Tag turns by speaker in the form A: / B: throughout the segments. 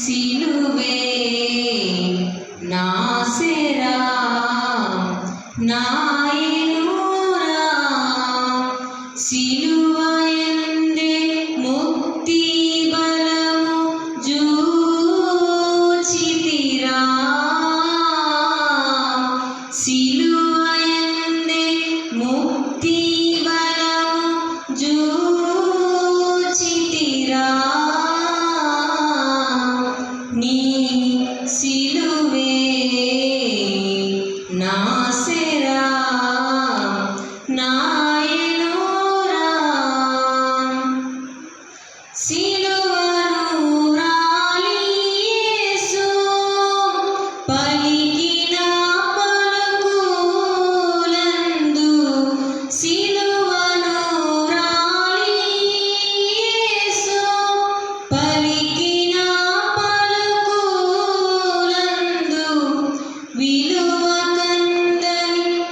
A: சிலுவே நாசிரா நாயினூரா சிலுவாயே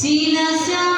A: శిల సమానమైన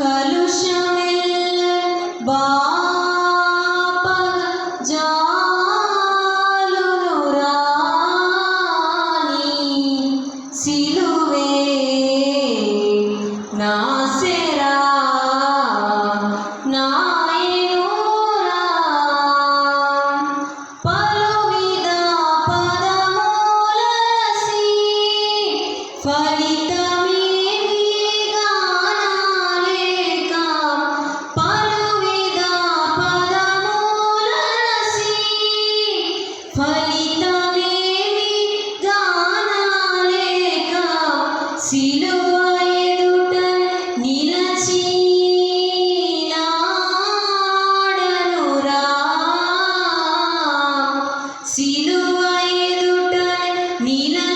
A: Color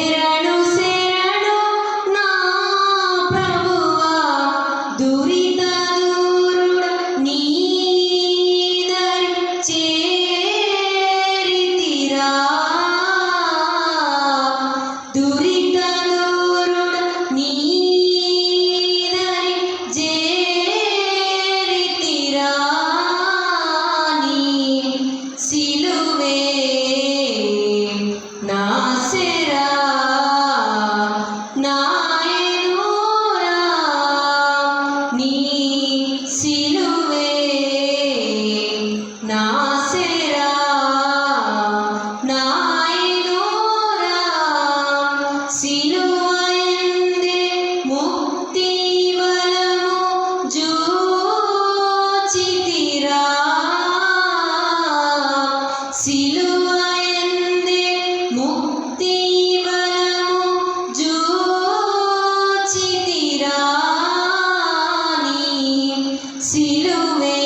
A: मेरा సిలువయందే ముక్తి వరము జోచితిరాని సిలువే